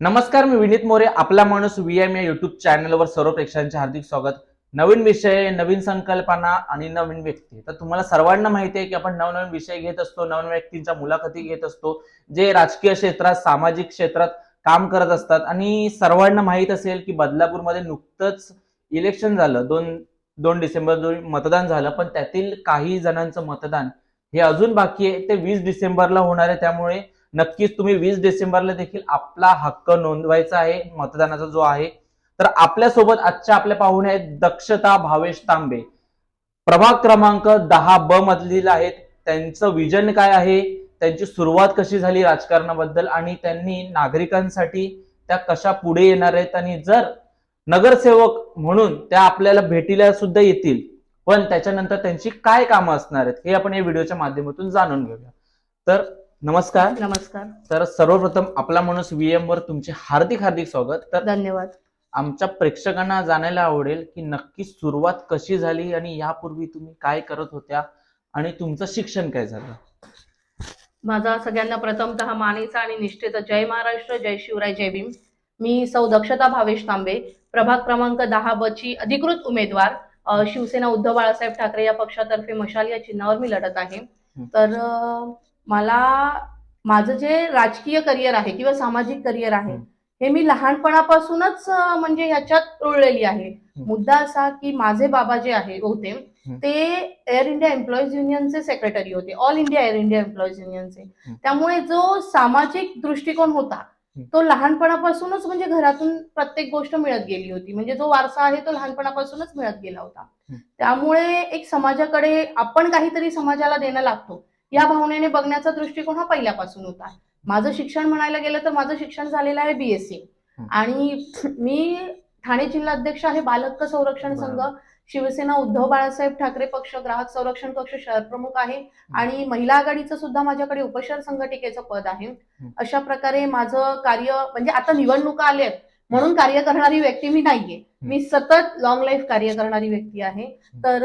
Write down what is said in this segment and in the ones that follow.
नमस्कार मी विनीत मोरे. आपला माणूस व्ही एम या युट्यूब चॅनलवर सर्व प्रेक्षकांचे हार्दिक स्वागत. नवीन विषय नवीन संकल्पना आणि नवीन व्यक्ती. तर तुम्हाला सर्वांना माहिती आहे की आपण नवनवीन विषय घेत असतो नवीन व्यक्तींच्या मुलाखती घेत असतो जे राजकीय क्षेत्रात सामाजिक क्षेत्रात काम करत असतात. आणि सर्वांना माहीत असेल की बदलापूरमध्ये नुकतंच इलेक्शन झालं. दोन दोन डिसेंबर मतदान झालं पण त्यातील काही जणांचं मतदान हे अजून बाकी आहे. ते वीस डिसेंबरला होणार आहे. त्यामुळे नक्कीच तुम्ही वीस डिसेंबरला देखील आपला हक्क नोंदवायचा आहे मतदानाचा जो आहे. तर आपल्यासोबत आजच्या आपल्या पाहुणे आहेत दक्षता भावेश तांबे. प्रभाग क्रमांक दहा ब मधील आहेत. त्यांचं विजन काय आहे? त्यांची सुरुवात कशी झाली राजकारणाबद्दल? आणि त्यांनी नागरिकांसाठी त्या कशा पुढे येणार आहेत? आणि जर नगरसेवक म्हणून त्या आपल्याला भेटीला सुद्धा येतील पण त्याच्यानंतर त्यांची काय कामं असणार आहेत? हे आपण या व्हिडिओच्या माध्यमातून जाणून घेऊया. तर नमस्कार. नमस्कार. तर सर्वप्रथम आपला माणूस व्हीएम वर तुमचे हार्दिक हार्दिक स्वागत. तर धन्यवाद. आमच्या प्रेक्षकांना जाणायला आवडेल की नक्की सुरुवात कशी झाली आणि यापूर्वी तुम्ही काय करत होत्या आणि तुमचं शिक्षण काय झालं? माझा सगळ्यांना प्रथमतः मानेचा आणि निष्ठेचा जय महाराष्ट्र जय शिवराय जय भीम. मी सौ दक्षता भावेश तांबे प्रभाग क्रमांक दहा ब ची अधिकृत उमेदवार. शिवसेना उद्धव बाळासाहेब ठाकरे या पक्षातर्फे मशाल या चिन्हावर मी लढत आहे. तर मला माझं जे राजकीय करिअर आहे किंवा सामाजिक करिअर आहे हं. मी लहानपणापासूनच म्हणजे ह्याच्यात रुळलेली आहे मुद्दा असा की माझे बाबा जे आहे होते. ते एअर इंडिया एम्प्लॉईज युनियनचे सेक्रेटरी होते all India Air India employees युनियनचे. त्यामुळे जो सामाजिक दृष्टिकोन होता. तो लहानपणापासूनच म्हणजे घरातून प्रत्येक गोष्ट मिळत गेली होती म्हणजे जो वारसा आहे तो लहानपणापासूनच मिळत गेला होता. त्यामुळे एक समाजाकडे आपण काहीतरी समाजाला देणं लागतो या भावनेने बघण्याचा दृष्टिकोन हा पहिल्यापासून होता. माझं शिक्षण म्हणायला गेलं तर माझं शिक्षण झालेलं आहे बीएससी. आणि मी ठाणे जिल्हा अध्यक्ष आहे बालहक्क संरक्षण संघ. शिवसेना उद्धव बाळासाहेब ठाकरे पक्ष ग्राहक संरक्षण कक्ष शहर प्रमुख आहे. आणि महिला आघाडीचं सुद्धा माझ्याकडे उपशहर संघटिकेचं पद आहे. अशा प्रकारे माझं कार्य म्हणजे आता निवडणुका आल्या म्हणून कार्य करणारी व्यक्ती मी नाहीये. मी सतत लॉंग लाईफ कार्य करणारी व्यक्ती आहे. तर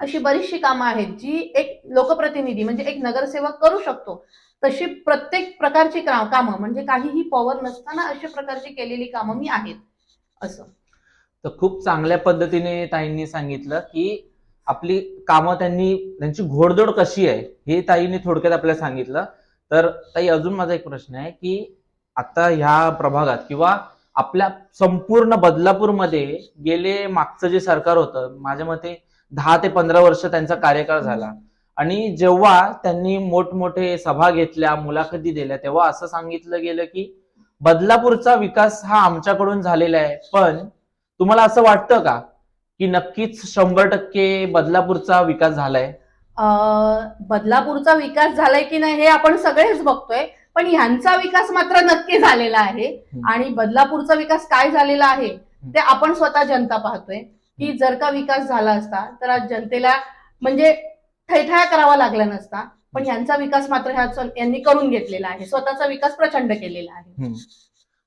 अशी बरीचशी कामं आहेत जी एक लोकप्रतिनिधी म्हणजे एक नगरसेवक करू शकतो. तशी प्रत्येक प्रकारची कामं म्हणजे काहीही पॉवर नसताना अशा प्रकारची केलेली कामं मी आहेत असं. तर खूप चांगल्या पद्धतीने ताईंनी सांगितलं की आपली कामं त्यांनी त्यांची घोडदोड कशी आहे हे ताईंनी थोडक्यात आपल्याला सांगितलं. तर ताई अजून माझा एक प्रश्न आहे की आता ह्या प्रभागात किंवा आपल्या संपूर्ण बदलापूरमध्ये गेले मागचं जे सरकार होतं माझ्या मते दहा ते पंधरा वर्ष त्यांचा कार्यकाळ झाला. आणि जेव्हा त्यांनी मोठमोठे सभा घेतल्या मुलाखती दिल्या तेव्हा असं सांगितलं गेलं की बदलापूरचा विकास हा आमच्याकडून झालेला आहे पण तुम्हाला असं वाटतं का की नक्कीच शंभर टक्के बदलापूरचा विकास झालाय? बदलापूरचा विकास झालाय की नाही हे आपण सगळेच बघतोय पण ह्यांचा विकास मात्र नक्की झालेला आहे. आणि बदलापूरचा विकास काय झालेला आहे ते आपण स्वतः जनता पाहतोय. की जर का विकास झाला असता तर आज जनतेला म्हणजे थैथाया करावा लागला नसता. पण यांचा विकास मात्र ह्या यांनी करून घेतलेला आहे. स्वतःचा विकास प्रचंड केलेला आहे.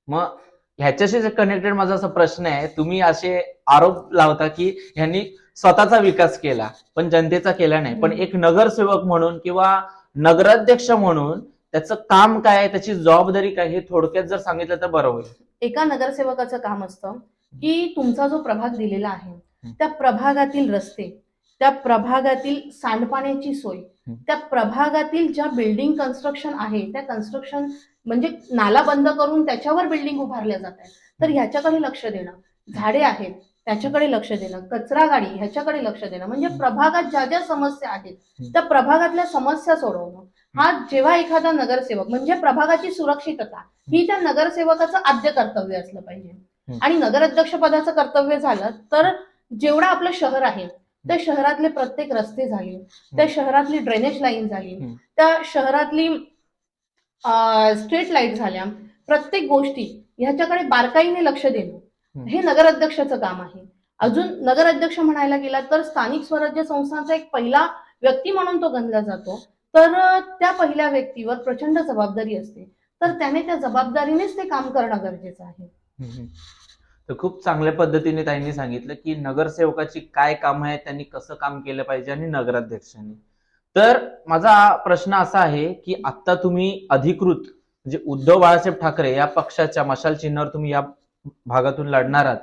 मग ह्याच्याशी कनेक्टेड माझा असा प्रश्न आहे तुम्ही असे आरोप लावता की ह्यांनी स्वतःचा विकास केला पण जनतेचा केला नाही. पण. एक नगरसेवक म्हणून किंवा नगराध्यक्ष म्हणून त्याचं काम काय त्याची जबाबदारी काय? हे थोडक्यात जर सांगितलं तर बरं होईल. एका नगरसेवकाचं काम असतं. की तुमचा जो प्रभाग दिलेला आहे त्या प्रभागातील रस्ते त्या प्रभागातील सांडपाण्याची सोय. त्या प्रभागातील ज्या बिल्डिंग कन्स्ट्रक्शन आहे त्या कन्स्ट्रक्शन म्हणजे नाला बंद करून त्याच्यावर बिल्डिंग उभारल्या जात आहेत. तर ह्याच्याकडे लक्ष देणं. झाडे आहेत त्याच्याकडे लक्ष देणं. कचरा गाडी ह्याच्याकडे लक्ष देणं. म्हणजे. प्रभागात ज्या ज्या समस्या आहेत. त्या प्रभागातल्या समस्या सोडवणं. हा जेव्हा एखादा नगरसेवक म्हणजे प्रभागाची सुरक्षितता ही त्या नगरसेवकाचं आद्य कर्तव्य असलं पाहिजे. आणि नगराध्यक्ष पदाचं कर्तव्य झालं तर जेवढं आपलं शहर आहे त्या शहरातले प्रत्येक रस्ते झाले त्या शहरातली ड्रेनेज लाईन झाली. त्या शहरातली स्ट्रीट लाइट झाल्या. प्रत्येक गोष्टी ह्याच्याकडे बारकाईने लक्ष देणं हं. नगराध्यक्षाचं काम आहे. अजून नगराध्यक्ष म्हणायला गेला तर स्थानिक स्वराज्य संस्थांचा एक पहिला व्यक्ती म्हणून तो गणला जातो. तर त्या पहिल्या व्यक्तीवर प्रचंड जबाबदारी असते. तर त्याने त्या जबाबदारीनेच ते काम करणं गरजेचं आहे. तर खूप चांगल्या पद्धतीने त्यांनी सांगितलं की नगरसेवकाची काय काम आहे त्यांनी कसं काम केलं पाहिजे आणि नगराध्यक्षांनी. तर माझा प्रश्न असा आहे की आता तुम्ही अधिकृत म्हणजे उद्धव बाळासाहेब ठाकरे या पक्षाच्या मशाल चिन्हावर तुम्ही या भागातून लढणार आहात.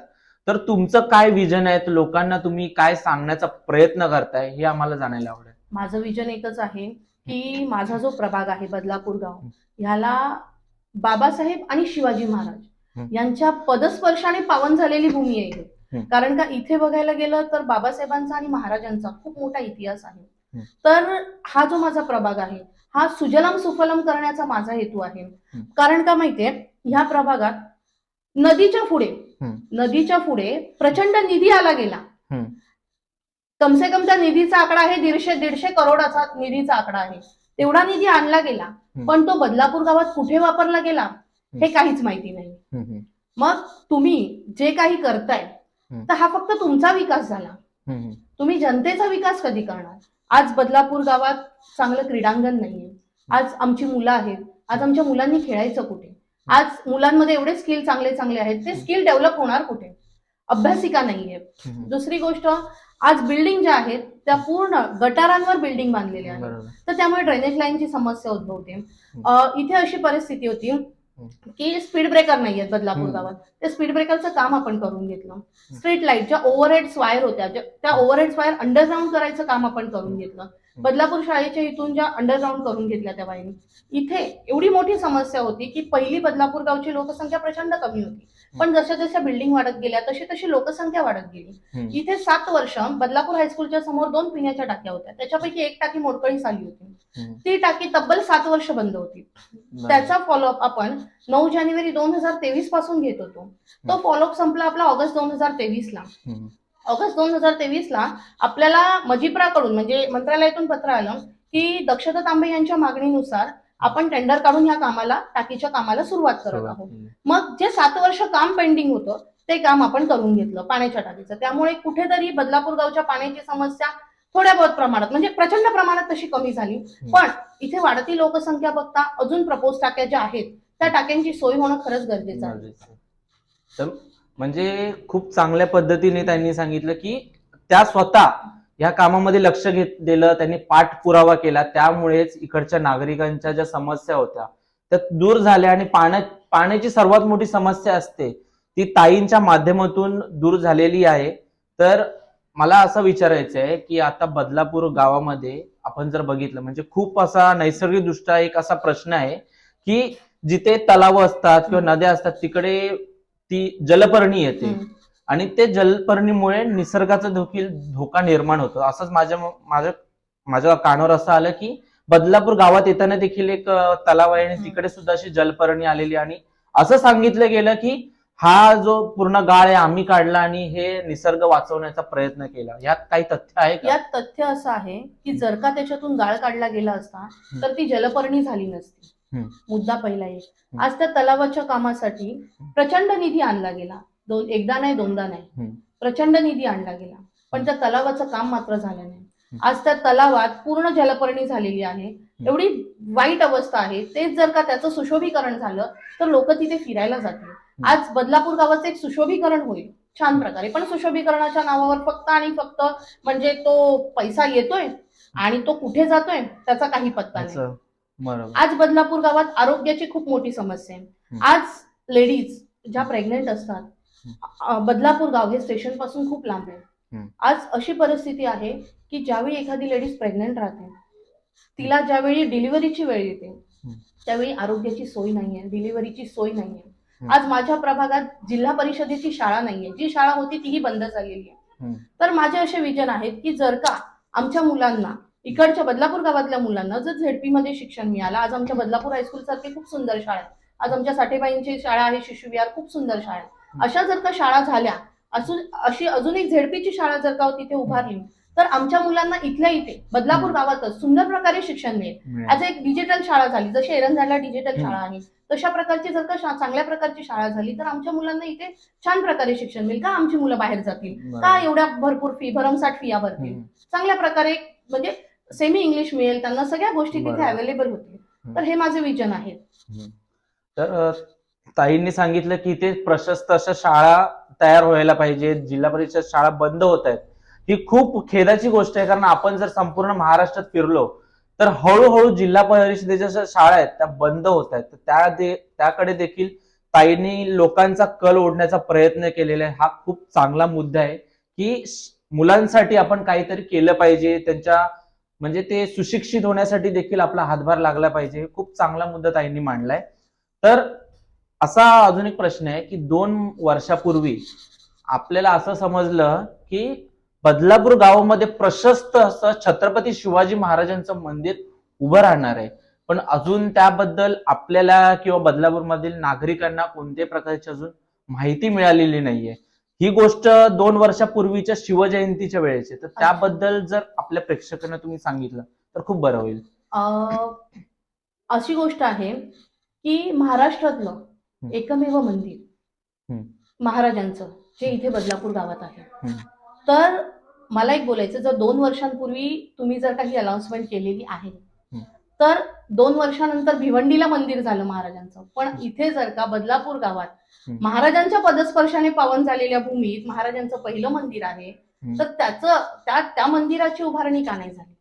तर तुमचं काय विजन आहे? लोकांना तुम्ही काय सांगण्याचा प्रयत्न करताय हे आम्हाला जाणायला आवडेल. माझं विजन एकच आहे की माझा जो प्रभाग आहे बदलापूर गाव ह्याला बाबासाहेब आणि शिवाजी महाराज. यांच्या पदस्पर्शाने पावन झालेली भूमी आहे हं. कारण का इथे बघायला गेलं तर बाबासाहेबांचा आणि महाराजांचा खूप मोठा इतिहास आहे. तर हा जो माझा प्रभाग आहे हा सुजलम सुफलम करण्याचा माझा हेतू आहे. कारण का माहितीये ह्या प्रभागात नदीच्या पुढे. नदीच्या पुढे प्रचंड निधी आला गेला. कमसे कम त्या निधीचा आकडा आहे दीडशे दीडशे करोडाचा निधीचा आकडा आहे तेवढा निधी आणला गेला. पण तो बदलापूर गावात कुठे वापरला गेला हे काहीच माहिती नाही मग तुम्ही जे काही करताय. तर हा फक्त तुमचा विकास झाला. तुम्ही जनतेचा विकास कधी करणार? आज बदलापूर गावात चांगलं क्रीडांगण नाहीये. आज आमची मुलं आहेत. आज आमच्या मुलांनी खेळायचं कुठे? आज मुलांमध्ये एवढे स्किल चांगले चांगले आहेत ते स्किल डेव्हलप होणार कुठे? अभ्यासिका नाहीये. दुसरी गोष्ट आज बिल्डिंग ज्या आहेत त्या पूर्ण गटारांवर बिल्डिंग बांधलेल्या आहेत. तर त्यामुळे ड्रेनेज लाईनची समस्या उद्भवते. इथे अशी परिस्थिती होती की स्पीड ब्रेकर नाही आहेत बदलापूर. गावात. ते स्पीड ब्रेकरचं काम आपण करून घेतलं. स्ट्रीट लाइट ज्या ओव्हरहेड वायर होत्या त्या ओव्हरहेड वायर अंडरग्राऊंड करायचं काम आपण करून घेतलं. बदलापूर शाळेच्या इथून ज्या अंडरग्राऊंड करून घेतल्या त्या बाईंनी. इथे एवढी मोठी समस्या होती की पहिली बदलापूर गावची लोकसंख्या प्रचंड कमी होती. पण जशा जशा बिल्डिंग वाढत गेल्या तशी तशी लोकसंख्या वाढत गेली. इथे सात वर्ष बदलापूर हायस्कूलच्या समोर दोन पिण्याच्या टाक्या होत्या. त्याच्यापैकी एक टाकी मोडकळीस आली होती. ती टाकी तब्बल सात वर्ष बंद होती. त्याचा फॉलोअप आपण नऊ जानेवारी दोन हजार तेवीसपासून घेत होतो. तो फॉलोअप संपला आपला ऑगस्ट दोन हजार तेवीस ला. ऑगस्ट दोन हजार तेवीस ला आपल्याला मजिप्राकडून म्हणजे मंत्रालयातून पत्र आलं की दक्षता तांबे यांच्या मागणीनुसार आपण टेंडर काढून ह्या कामाला टाकीच्या कामाला सुरुवात करत आहोत. मग जे सात वर्ष काम पेंडिंग होतं ते काम आपण करून घेतलं पाण्याच्या टाकीचं. त्यामुळे कुठेतरी बदलापूर गावच्या पाण्याची समस्या थोड्या बहुत प्रमाणात म्हणजे प्रचंड प्रमाणात तशी कमी झाली. पण इथे वाढती लोकसंख्या बघता अजून प्रपोज टाक्या ज्या आहेत त्या टाक्यांची सोय होणं खरंच गरजेचं आहे. म्हणजे खूप चांगल्या पद्धतीने त्यांनी सांगितलं की त्या स्वतः या कामामध्ये लक्ष घेत दिलं त्यांनी पाठपुरावा केला त्यामुळेच इकडच्या नागरिकांच्या ज्या समस्या होत्या त्या दूर झाल्या आणि पाण्या पाण्याची सर्वात मोठी समस्या असते ती ताईंच्या माध्यमातून दूर झालेली आहे. तर मला असं विचारायचं आहे की आता बदलापूर गावामध्ये आपण जर बघितलं म्हणजे खूप असा नैसर्गिकदृष्ट्या एक असा प्रश्न आहे की जिथे तलाव असतात किंवा नद्या असतात तिकडे ती जलपर्णी येते. आणि ते जलपर्णीमुळे निसर्गाचा देखील धोका निर्माण होतो. असंच माझ्या माझ्या माझ्या कानावर असं आलं की बदलापूर गावात येताना देखील एक तलाव आहे आणि. तिकडे सुद्धा अशी जलपर्णी आलेली आणि असं सांगितलं गेलं की हा जो पूर्ण गाळ आहे आम्ही काढला आणि हे निसर्ग वाचवण्याचा प्रयत्न केला. यात काही तथ्य आहे का? यात तथ्य असं आहे की जर का त्याच्यातून गाळ काढला गेला असता तर ती जलपर्णी झाली नसती. मुद्दा पहिला एक. आज त्या तलावाच्या कामासाठी प्रचंड निधी आणला गेला. दोन एकदा नाही दोनदा नाही. प्रचंड निधी आणला गेला. पण त्या तलावाचं काम मात्र झालं नाही. आज त्या तलावात पूर्ण जलपर्णी झालेली आहे. एवढी वाईट अवस्था आहे. तेच जर का त्याचं सुशोभीकरण झालं तर लोक तिथे फिरायला जातील. आज बदलापूर गावाचं एक सुशोभीकरण होईल. छान प्रकारे. पण सुशोभीकरणाच्या नावावर फक्त आणि फक्त म्हणजे तो पैसा येतोय आणि तो कुठे जातोय त्याचा काही पत्ता नाही. आज बदलापूर गावात आरोग्याची खूप मोठी समस्या आहे. आज लेडीज ज्या प्रेग्नेंट असतात बदलापूर गाव हे स्टेशनपासून खूप लांब आहे. आज अशी परिस्थिती आहे की ज्यावेळी एखादी लेडीज प्रेग्नेंट राहते तिला ज्यावेळी डिलिव्हरीची वेळ येते. त्यावेळी आरोग्याची सोय नाहीये डिलिव्हरीची सोय नाहीये. आज माझ्या प्रभागात जिल्हा परिषदेची शाळा नाहीये जी शाळा होती तीही बंद झालेली आहे. तर माझे असे विजन आहेत की जर का आमच्या मुलांना इकडच्या बदलापूर गावातल्या मुलांना जर झेडपी मध्ये शिक्षण मिळालं आज आमच्या बदलापूर हायस्कूल सारखी खूप सुंदर शाळा आहे आज आमच्या साठेबाईंची शाळा आहे शिशु विहार खूप सुंदर शाळा आहे. अशा जर का शाळा झाल्या असून अशी अजून एक झेडपीची शाळा जर का तिथे उभारली तर आमच्या मुलांना इथल्या इथे बदलापूर गावातच सुंदर प्रकारे शिक्षण मिळेल. ऍज एक डिजिटल शाळा झाली जशी एरंजाला डिजिटल. शाळा आहे तशा प्रकारची जर का चांगल्या प्रकारची शाळा झाली तर आमच्या मुलांना इथे छान प्रकारे शिक्षण मिळेल. का आमची मुलं बाहेर जातील? का एवढ्या भरपूर फी भरमसाठ फिया भरतील. चांगल्या प्रकारे म्हणजे सेमी इंग्लिश मिळेल त्यांना सगळ्या गोष्टी तिथे. अवेलेबल होतील. तर हे माझे विजन आहे. तर ताईंनी सांगितलं की ते प्रशस्त अशा शाळा तयार व्हायला पाहिजे जिल्हा परिषद शाळा बंद होत आहेत. ही खूप खेदाची गोष्ट आहे कारण आपण जर संपूर्ण महाराष्ट्रात फिरलो तर हळूहळू जिल्हा परिषदेच्या ज्या शाळा आहेत त्या बंद होत आहेत. त्या दे- त्याकडे देखील ताईंनी लोकांचा कल ओढण्याचा प्रयत्न केलेला आहे. हा खूप चांगला मुद्दा आहे की मुलांसाठी आपण काहीतरी केलं पाहिजे त्यांच्या म्हणजे ते सुशिक्षित होण्यासाठी देखील आपला हातभार लागला पाहिजे. खूप चांगला मुद्दा ताईंनी मांडलाय. तर असा अजून एक प्रश्न आहे की दोन वर्षापूर्वी आपल्याला असं समजलं की बदलापूर गावामध्ये प्रशस्त असं छत्रपती शिवाजी महाराजांचं मंदिर उभं राहणार आहे. पण अजून त्याबद्दल आपल्याला किंवा बदलापूरमधील नागरिकांना कोणत्याही प्रकारची अजून माहिती मिळालेली नाहीये. ही गोष्ट दोन वर्षापूर्वीच्या शिवजयंतीच्या वेळेची. तर त्याबद्दल जर आपल्या प्रेक्षकांना तुम्ही सांगितलं तर खूप बरं होईल. अशी गोष्ट आहे. की महाराष्ट्रातलं. एकमेव मंदिर. महाराजांचं जे इथे बदलापूर गावात आहे. तर मला एक बोलायचं जर दोन वर्षांपूर्वी तुम्ही जर काही अनाउन्समेंट केलेली आहे. तर दोन वर्षानंतर भिवंडीला मंदिर झालं महाराजांचं पण. इथे जर का बदलापूर गावात. महाराजांच्या पदस्पर्शाने पावन झालेल्या भूमीत महाराजांचं पहिलं मंदिर आहे. तर त्याचं त्या त्या मंदिराची उभारणी का नाही झाली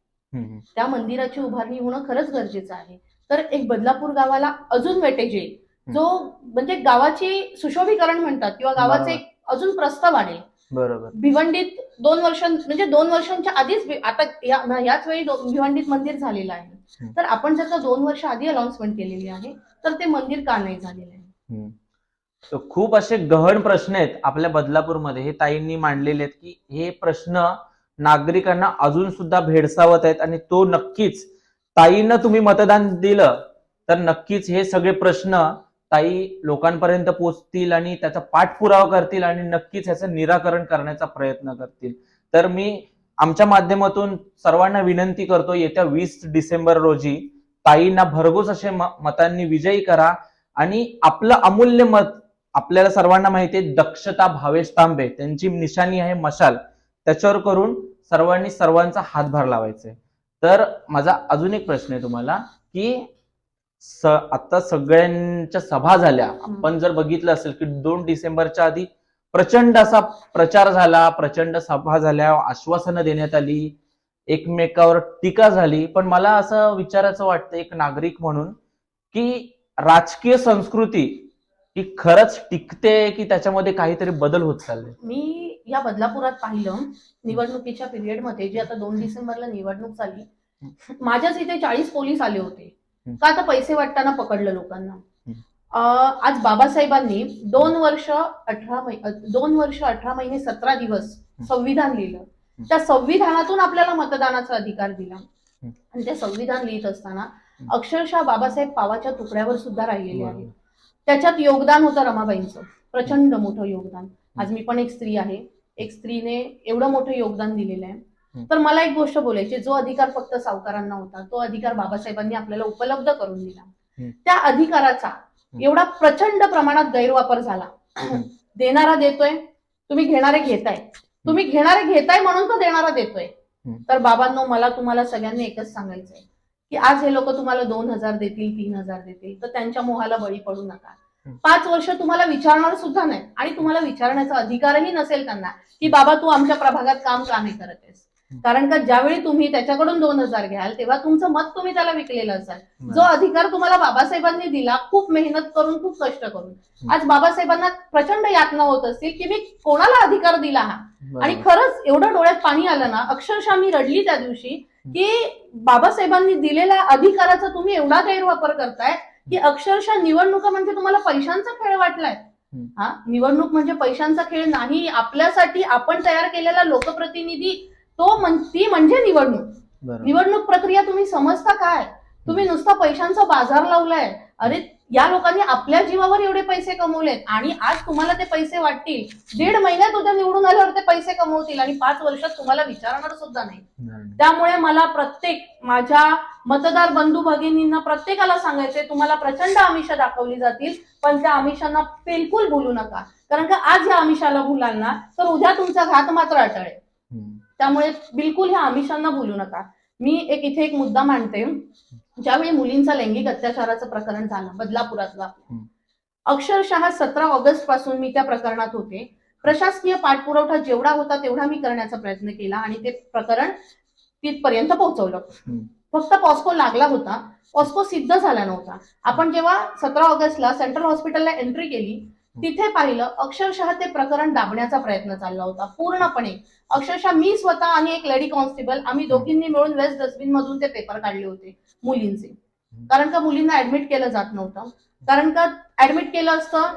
त्या मंदिराची उभारणी होणं खरंच गरजेचं आहे तर एक बदलापूर गावाला अजून वेटेज येईल. जो म्हणजे गावाची सुशोभीकरण म्हणतात किंवा गावाचे. एक अजून प्रस्थ वाढेल बरोबर. भिवंडीत दोन वर्षां म्हणजे दोन वर्षांच्या आधीच आता याच वेळी भिवंडीत मंदिर झालेलं आहे. तर आपण जर का दोन वर्ष आधी अनाउन्समेंट केलेली आहे तर ते मंदिर का नाही झालेलं आहे? खूप असे गहन प्रश्न आहेत आपल्या बदलापूरमध्ये. हे ताईंनी मांडलेले आहेत की हे प्रश्न नागरिकांना अजून सुद्धा भेडसावत आहेत आणि तो नक्कीच ताईंना तुम्ही मतदान दिलं तर नक्कीच हे सगळे प्रश्न ताई लोकांपर्यंत पोचतील आणि त्याचा पाठपुरावा करतील आणि नक्कीच ह्याचं निराकरण करण्याचा प्रयत्न करतील. तर मी आमच्या माध्यमातून सर्वांना विनंती करतो येत्या वीस डिसेंबर रोजी ताईंना भरघोस असे मतांनी विजयी करा आणि आपलं अमूल्य मत आपल्याला सर्वांना माहिती आहे दक्षता भावेश तांबे त्यांची निशाणी आहे मशाल. त्याच्यावर करून सर्वांनी सर्वांचा हातभार लावायचा आहे. तर माझा अजून एक प्रश्न आहे तुम्हाला की स आता सगळ्यांच्या सभा झाल्या. आपण जर बघितलं असेल की दोन डिसेंबरच्या आधी प्रचंड असा प्रचार झाला प्रचंड सभा झाल्या आश्वासनं देण्यात आली एकमेकावर टीका झाली. पण मला असं विचारायचं वाटतं एक नागरिक म्हणून की राजकीय संस्कृती ही खरंच टिकते की त्याच्यामध्ये काहीतरी बदल होत चालले मी या बदलापुरात पाहिलं निवडणुकीच्या पिरियडमध्ये जी आता दोन डिसेंबरला निवडणूक झाली माझ्याच इथे चाळीस पोलीस आले होते. का आता पैसे वाटताना पकडलं लोकांना? आज बाबासाहेबांनी दोन वर्ष अठरा दोन वर्ष अठरा महिने सतरा दिवस. संविधान लिहिलं. त्या संविधानातून आपल्याला मतदानाचा अधिकार दिला. आणि ते संविधान लिहित असताना. अक्षरशः बाबासाहेब पावाच्या तुकड्यावर सुद्धा राहिलेले आहेत. त्याच्यात योगदान होतं रमाबाईंचं. प्रचंड मोठं योगदान. आज मी पण एक स्त्री आहे. एक स्त्रीने एवढं मोठं योगदान दिलेलं आहे. तर मला एक गोष्ट बोलायची जो अधिकार फक्त सावकारांना होता तो अधिकार बाबासाहेबांनी आपल्याला उपलब्ध करून दिला. त्या अधिकाराचा एवढा प्रचंड प्रमाणात गैरवापर झाला. देणारा देतोय तुम्ही घेणारे घेताय तुम्ही घेणारे घेताय म्हणून तो देणारा देतोय. तर बाबांनो मला तुम्हाला सगळ्यांनी एकच सांगायचंय की आज हे लोक तुम्हाला दोन हजार देतील तीन हजार देतील तर त्यांच्या मोहाला बळी पडू नका. पाच वर्ष तुम्हाला विचारणार सुद्धा नाही आणि तुम्हाला विचारण्याचा अधिकारही नसेल त्यांना की बाबा तू आमच्या प्रभागात काम का नाही करत आहेस. कारण का ज्यावेळी तुम्ही त्याच्याकडून दोन हजार घ्याल तेव्हा तुमचं मत तुम्ही त्याला विकलेलं असाल जो अधिकार तुम्हाला बाबासाहेबांनी दिला खूप मेहनत करून खूप कष्ट करून. आज बाबासाहेबांना प्रचंड यातना होत असतील की मी कोणाला अधिकार दिला हा आणि. खरंच एवढं डोळ्यात पाणी आलं ना अक्षरशः मी रडली त्या दिवशी की बाबासाहेबांनी दिलेल्या अधिकाराचा तुम्ही एवढा गैरवापर करताय की अक्षरशः निवडणुका म्हणजे तुम्हाला पैशांचा खेळ वाटलाय. हा? निवडणूक म्हणजे पैशांचा खेळ नाही आपल्यासाठी आपण तयार केलेला लोकप्रतिनिधी तो ती म्हणजे निवडणूक. निवडणूक प्रक्रिया तुम्ही समजता काय? तुम्ही नुसता पैशांचा बाजार लावलाय. अरे या लोकांनी आपल्या जीवावर एवढे पैसे कमवलेत आणि आज तुम्हाला ते पैसे वाटतील. दीड महिन्यात उद्या निवडून आल्यावर ते पैसे कमवतील आणि पाच वर्षात तुम्हाला विचारणार सुद्धा नाही. त्यामुळे मला प्रत्येक माझ्या मतदार बंधू भगिनींना प्रत्येकाला सांगायचंय तुम्हाला प्रचंड आमिषा दाखवली जातील पण त्या आमिषांना बिलकुल भूलू नका. कारण का आज या आमिषाला भुलाल ना तर उद्या तुमचा घात मात्र अटळेल. त्यामुळे बिलकुल ह्या आमिषांना बोलू नका. मी एक इथे एक मुद्दा मांडते. ज्यावेळी मुलींचा लैंगिक अत्याचाराचं प्रकरण झालं बदलापुरातलं. अक्षरशः सतरा ऑगस्टपासून मी त्या प्रकरणात होते. प्रशासकीय पाठपुरवठा जेवढा होता तेवढा मी करण्याचा प्रयत्न केला आणि ते प्रकरण तिथपर्यंत पोहोचवलं. फक्त पॉस्को लागला होता. पॉस्को सिद्ध झाला नव्हता. आपण जेव्हा सतरा ऑगस्टला सेंट्रल हॉस्पिटलला एंट्री केली तिथे पाहिलं अक्षरशः ते प्रकरण दाबण्याचा प्रयत्न चालला होता पूर्णपणे. अक्षरशः मी स्वतः आणि एक लेडी कॉन्स्टेबल आम्ही दोघींनी मिळून वेस्ट डस्टबिन मधून ते पेपर काढले होते मुलींचे. कारण का मुलींना ऍडमिट केलं जात नव्हतं. कारण का ऍडमिट केलं असतं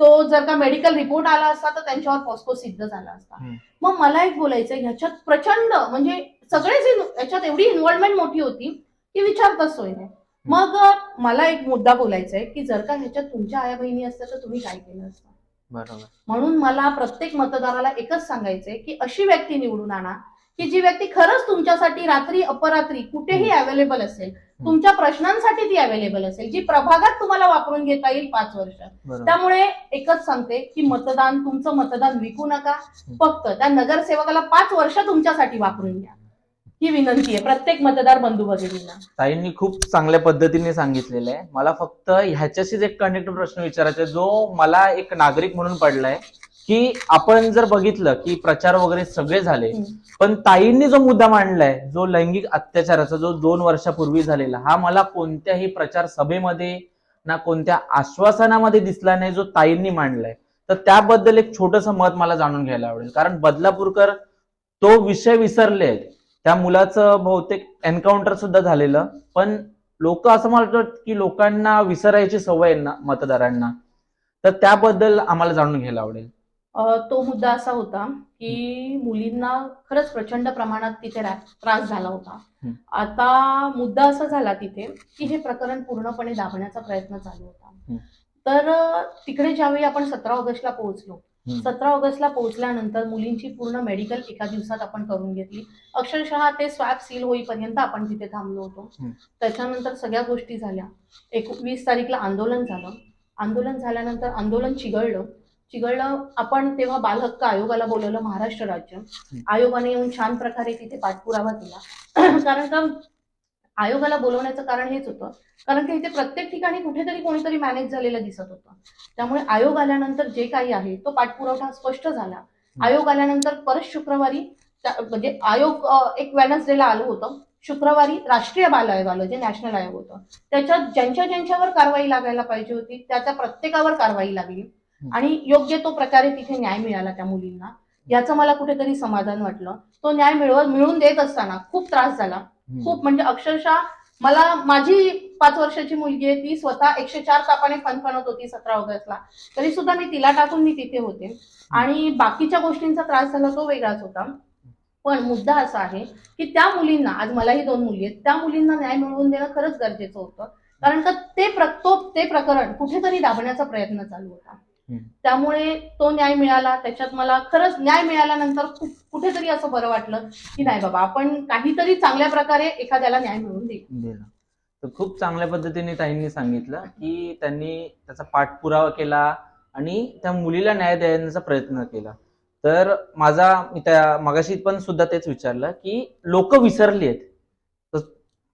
तो जर का मेडिकल रिपोर्ट आला असता तर त्यांच्यावर पॉस्को सिद्ध झाला असता. मग मला एक बोलायचं ह्याच्यात प्रचंड म्हणजे सगळेच याच्यात एवढी इन्व्हॉल्वमेंट मोठी होती की विचारताच सोय नाही. मग मला एक मुद्दा बोलायचा आहे की जर का ह्याच्यात तुमच्या आया बहिणी असत्या तर तुम्ही काय केलं असतं? बरोबर. म्हणून मला प्रत्येक मतदाराला एकच सांगायचंय की अशी व्यक्ती निवडून आणा की जी व्यक्ती खरंच तुमच्यासाठी रात्री अपरात्री कुठेही अवेलेबल असेल तुमच्या प्रश्नांसाठी ती अवेलेबल असेल जी प्रभागात तुम्हाला वापरून घेता येईल पाच वर्ष. त्यामुळे एकच सांगते की मतदान तुमचं मतदान विकू नका. फक्त त्या नगरसेवकाला पाच वर्ष तुमच्यासाठी वापरून घ्या. ही विनंती आहे. प्रत्येक मतदार बंधू भगिनींना. ताईंनी खूप चांगल्या पद्धतीने सांगितलेलं आहे. मला फक्त ह्याच्याशीच एक कनेक्ट प्रश्न विचारायचा आहे, जो मला एक नागरिक म्हणून पडलाय की आपण जर बघितलं की प्रचार वगैरे सगळे झाले हम्म. पण ताईंनी जो मुद्दा मांडलाय जो लैंगिक अत्याचाराचा जो दोन वर्षापूर्वी झालेला हा मला कोणत्याही प्रचार सभेमध्ये ना कोणत्या आश्वासनामध्ये दिसला नाही जो ताईंनी मांडलाय. तर त्याबद्दल एक छोटस मत मला जाणून घ्यायला आवडेल. कारण बदलापूरकर तो विषय विसरले आहेत त्या मुलाचं बहुतेक एन्काउंटर सुद्धा झालेलं पण लोक असं म्हणतात की लोकांना विसरायची सवय ना मतदारांना तर त्याबद्दल आम्हाला जाणून घ्यायला आवडेल तो मुद्दा असा होता की मुलींना खरंच प्रचंड प्रमाणात तिथे त्रास झाला होता. आता मुद्दा असा झाला तिथे की हे प्रकरण पूर्णपणे दाबण्याचा प्रयत्न चालू. होता तर तिकडे ज्यावेळी आपण सतरा ऑगस्टला पोहोचलो. सतरा ऑगस्टला पोहोचल्यानंतर मुलींची पूर्ण मेडिकल एका दिवसात आपण करून घेतली. अक्षरशः ते स्वॅब सील होईपर्यंत आपण तिथे थांबलो होतो. त्याच्यानंतर सगळ्या गोष्टी झाल्या. एकवीस तारीखला आंदोलन झालं. आंदोलन झाल्यानंतर आंदोलन चिघळलं. चिघळलं आपण तेव्हा बाल हक्क आयोगाला बोलवलं महाराष्ट्र राज्य. आयोगाने येऊन छान प्रकारे तिथे पाठपुरावा केला. कारण का आयोगाला बोलवण्याचं कारण हेच होतं. कारण की इथे प्रत्येक ठिकाणी कुठेतरी कोणीतरी मॅनेज झालेलं दिसत होतं. त्यामुळे आयोग आल्यानंतर जे काही आहे तो पाठपुरावा स्पष्ट झाला. आयोग आल्यानंतर परत शुक्रवारी म्हणजे आयोग एक वेनसडेला आलं होतं. शुक्रवारी राष्ट्रीय बाल आयोग आलं जे नॅशनल आयोग होतं. त्याच्यात ज्यांच्या ज्यांच्यावर कारवाई लागायला पाहिजे होती त्या त्या प्रत्येकावर कारवाई लागली. आणि योग्य तो प्रकारे तिथे न्याय मिळाला त्या मुलींना. याचं मला कुठेतरी समाधान वाटलं. तो न्याय मिळवत मिळवून देत असताना खूप त्रास झाला. खूप म्हणजे अक्षरशः मला माझी पाच वर्षाची मुलगी आहे ती स्वतः एकशे चार तापाने फणफणत होती सतरा ऑगस्टला. तरी सुद्धा मी तिला टाकून मी तिथे होते. आणि बाकीच्या गोष्टींचा त्रास झाला तो वेगळाच होता. पण मुद्दा असा आहे की त्या मुलींना आज मलाही दोन मुली आहेत त्या मुलींना न्याय मिळवून देणं खरंच गरजेचं होतं. कारण का ते प्रतोप ते प्रकरण कुठेतरी दाबण्याचा प्रयत्न चालू होता. त्यामुळे तो न्याय मिळाला त्याच्यात मला खरंच न्याय मिळाल्यानंतर खूप कुठेतरी असं बरं वाटलं की नाही बाबा आपण काहीतरी चांगल्या प्रकारे एखाद्याला न्याय मिळवून देऊ. दिलं तर खूप चांगल्या पद्धतीने ताईंनी सांगितलं की त्यांनी त्याचा पाठपुरावा केला आणि त्या मुलीला न्याय देण्याचा प्रयत्न केला. तर माझा मी त्या मगाशी पण सुद्धा तेच विचारलं की लोक विसरली आहेत.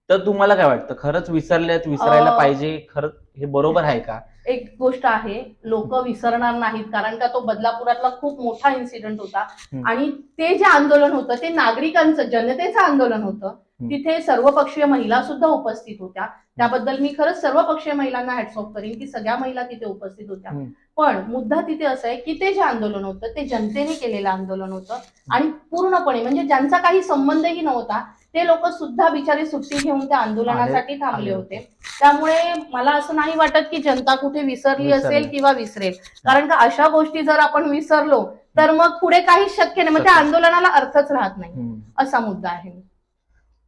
तर- तुम्हाला काय वाटतं? खरंच विसरले आहेत विसरायला पाहिजे खरंच हे बरोबर आहे का? एक गोष्ट आहे लोक विसरणार नाहीत कारण का तो बदलापुरातला खूप मोठा इन्सिडेंट होता. आणि ते जे आंदोलन होतं ते नागरिकांचं जनतेचं आंदोलन होतं. तिथे सर्वपक्षीय महिला सुद्धा उपस्थित होत्या. त्याबद्दल मी खरंच सर्वपक्षीय महिलांना हॅट्स ऑफ करीन की सगळ्या महिला तिथे उपस्थित होत्या. पण मुद्दा तिथे असं आहे की ते जे आंदोलन होतं ते जनतेने केलेलं आंदोलन होतं. आणि पूर्णपणे म्हणजे ज्यांचा काही संबंधही नव्हता ते लोक सुद्धा बिचारे सुट्टी घेऊन त्या आंदोलनासाठी थांबले होते. त्यामुळे मला असं नाही वाटत की जनता कुठे विसरली. असेल किंवा विसरेल. कारण का अशा गोष्टी जर आपण विसरलो तर मग पुढे काहीच शक्य नाही. मग त्या. आंदोलनाला अर्थच राहत नाही. असा मुद्दा आहे.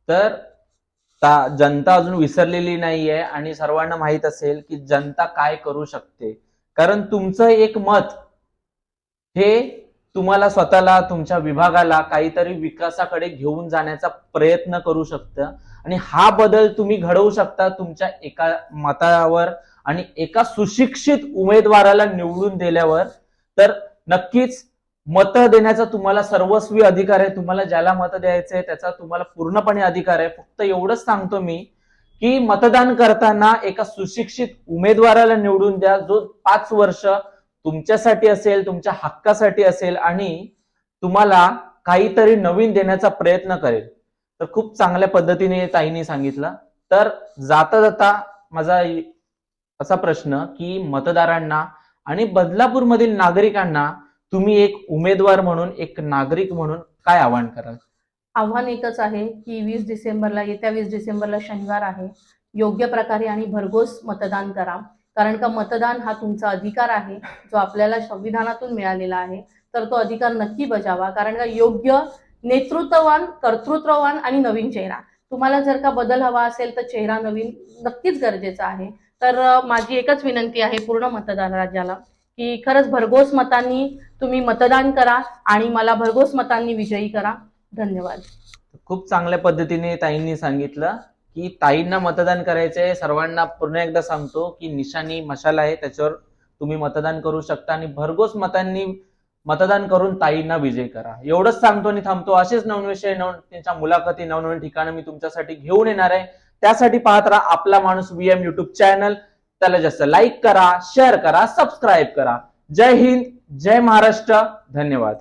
तर ता- जनता अजून विसरलेली नाहीये आणि सर्वांना माहीत असेल की जनता काय करू शकते. कारण तुमचं एक मत हे तुम्हाला स्वतःला तुमच्या विभागाला काहीतरी विकासाकडे घेऊन जाण्याचा प्रयत्न करू शकतं. आणि हा बदल तुम्ही घडवू शकता तुमच्या एका मतावर आणि एका सुशिक्षित उमेदवाराला निवडून दिल्यावर. तर नक्कीच मतं देण्याचा तुम्हाला सर्वस्वी अधिकार आहे. तुम्हाला ज्याला मतं आहे त्याचा तुम्हाला पूर्णपणे अधिकार आहे. फक्त एवढंच सांगतो मी की मतदान करताना एका सुशिक्षित उमेदवाराला निवडून द्या. जो पाच वर्ष तुमच्यासाठी असेल तुमच्या हक्कासाठी असेल आणि तुम्हाला काहीतरी नवीन देण्याचा प्रयत्न करेल. तर खूप चांगल्या पद्धतीने ताईने सांगितलं. तर जाता जाता माझा असा प्रश्न की मतदारांना आणि बदलापूरमधील नागरिकांना तुम्ही एक उमेदवार म्हणून एक नागरिक म्हणून काय आवाहन कराल? आव्हान एकच आहे की वीस डिसेंबरला येत्या वीस डिसेंबरला शनिवार आहे. योग्य प्रकारे आणि भरघोस मतदान करा. कारण का मतदान हा तुमचा अधिकार आहे जो आपल्याला संविधानातून मिळालेला आहे तर तो अधिकार नक्की बजावा. कारण का योग्य नेतृत्ववान कर्तृत्ववान आणि नवीन चेहरा. तुम्हाला जर का बदल हवा असेल तर चेहरा नवीन नक्कीच गरजेचा आहे. तर माझी एकच विनंती आहे पूर्ण मतदार राज्याला की खरंच भरघोस मतांनी तुम्ही मतदान करा आणि मला भरघोस मतांनी विजयी करा. धन्यवाद. खूप चांगल्या पद्धतीने ताईंनी सांगितलं. की ताईंना मतदान करायचंय. सर्वांना पुन्हा एकदा सांगतो की निशाणी मशाला आहे. त्याच्यावर तुम्ही मतदान करू शकता आणि भरघोस मतांनी मतदान करून ताईंना विजय करा. एवढंच सांगतो आणि थांबतो. असेच नवनविषय त्यांच्या मुलाखती नवनवीन ठिकाणं मी तुमच्यासाठी घेऊन येणार आहे. त्यासाठी पाहत राहा आपला माणूस व्हीएम युट्यूब चॅनल त्याला जास्त लाईक करा शेअर करा सबस्क्राईब करा. जय हिंद जय महाराष्ट्र. धन्यवाद.